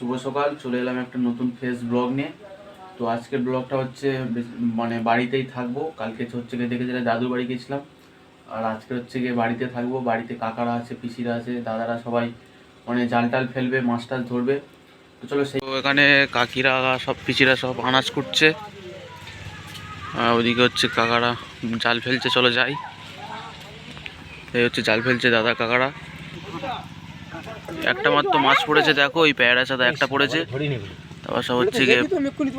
শুভ সকাল, চলে এলাম একটা নতুন ফেস ব্লগ নিয়ে। তো আজকের ব্লগটা হচ্ছে মানে বাড়িতেই থাকব। কালকে হচ্ছে গিয়ে দেখেছিলাম দাদুর বাড়ি গেছিলাম। আর আজকে হচ্ছে গিয়ে বাড়িতে থাকব। বাড়িতে কাকারা আছে, পিসিরা আছে, দাদারা সবাই মানে জাল টাল ফেলবে, মাছ টাছ ধরবে। তো চলো সেই এখানে কাকিরা, সব পিসিরা সব আনাজ কুটছে। আর ওদিকে হচ্ছে কাকারা জাল ফেলছে, চলো যাই। এই হচ্ছে জাল ফেলছে দাদা কাকারা। একটা মাত্র মাছ পড়েছে, দেখো, ওই প্যারা সাদা একটা পড়েছে। তারপর সব হচ্ছে গিয়ে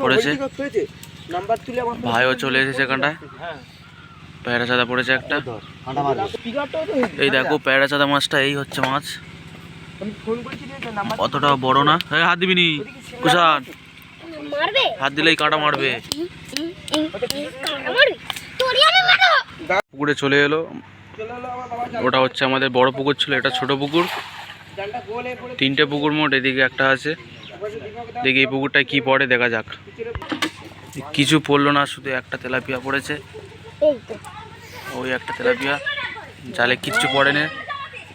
পড়েছে। ভাইও চলে এসেছে এখানটায় প্যারা সাদা পড়েছে একটা। এই দেখো, প্যারা সাদা মাছটা, এই হচ্ছে মাছ। অতটাও বড় না। হ্যাঁ হাত দিবি নি কুষান হাত দিলেই কাঁটা মারবে। পুকুরে চলে এলো। ওটা হচ্ছে আমাদের বড় পুকুর ছিল, এটা ছোট পুকুর। তিনটে পুকুর মোট, এদিকে একটা আছে। দেখি এই পুকুরটায় কি পড়ে, দেখা যাক। কিছু পড়ল না, শুধু একটা তেলাপিয়া পড়েছে। ওই একটা তেলাপিয়া, জালে কিচ্ছু পড়ে না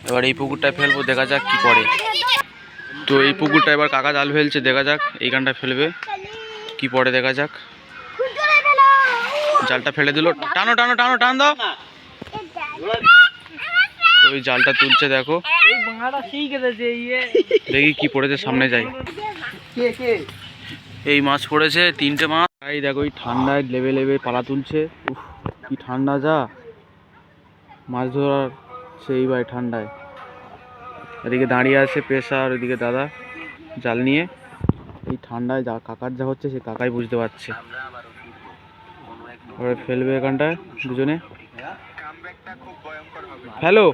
এবার এই পুকুরটায় ফেলব, দেখা যাক কি পড়ে। তো এই পুকুরটা এবার কাকা জাল ফেলছে, দেখা যাক, এইখানটা ফেলবে। কি পড়ে, দেখা যাক। জালটা ফেলে দিল। টানো টানো টানো, টান দাও। ওই জালটা তুলছে দেখো। ইয়ে। দেখি কি পড়েছে সামনে যাই। কে কে? এই মাছ পড়েছে তিনটে মাছ। এই দেখো ওই ঠান্ডায় লেবে লেবে পালা তুলছে। উফ কি ঠান্ডা যা। মাছ ধরার সেই ভাই ঠান্ডায়। এদিকে দাঁড়িয়ে আছে পেশা আর ওইদিকে দাদা জাল নিয়ে। এই ঠান্ডায় যা কাকার যা হচ্ছে সে কাকাই বুঝতে পারছে। এবারে ফেলবে এখানটায় দুজনে। হ্যালো?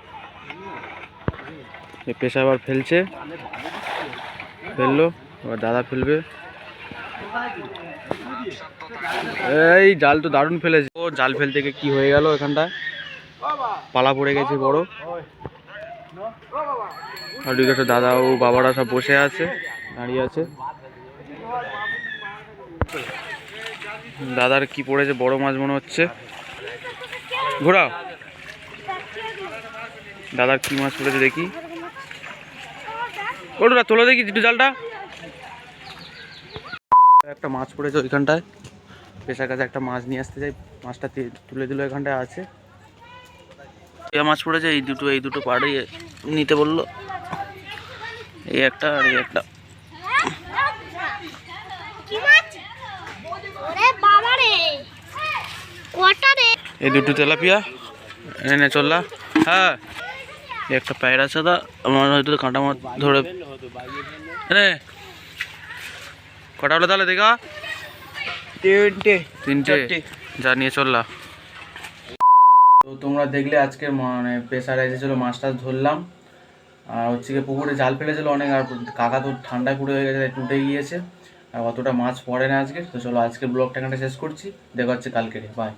পেশা আবার ফেলছে। ফেলল, এবার দাদা ফেলবে। এই জাল তো দারুণ ফেলেছে। ও জাল ফেলতে গিয়ে কি হয়ে গেল এখানটায়? পালা পড়ে গেছে বড়। আর একটা দাদা ও বাবারা সব বসে আছে, দাঁড়িয়ে আছে। দাদার কি পড়েছে বড় মাছ মনে হচ্ছে। ঘোরা দাদার কি মাছ পড়েছে দেখি? ওটা তোলো দেখি একটু জালটা। একটা মাছ পড়েছে ওইখানটায়। পেশার কাছে একটা মাছ নিয়ে আসতে যাই মাছটা তুলে দিল এখানটায় আছে। মাছ পড়েছে এই দুটো এই দুটো পাড়ে নিতে বলল। এই একটা আর এই একটা। কি মাছ? ওরে বাবা রে কটা রে? এই দুটো তেলাপিয়া। এনে চললা হ্যাঁ। একটা পায়রা সাদা আমার হয়তো কাঁটা মাছ ধরে রে কটা হলো তাহলে দেখা? তিনটে। তিনটে। যা নিয়ে চললা তো তোমরা দেখলে আজকে মানে প্রেসার এসেছিল মাছ টাছ ধরলাম। আর হচ্ছে গিয়ে পুকুরে জাল ফেলেছিল অনেক আর কাকা তো ঠান্ডায় পুড়ে হয়ে গেছে টুটে গিয়েছে। আর অতটা মাছ পড়ে না আজকে তো চলো আজকে ব্লগটা এখানে শেষ করছি। দেখা হচ্ছে কালকে বাই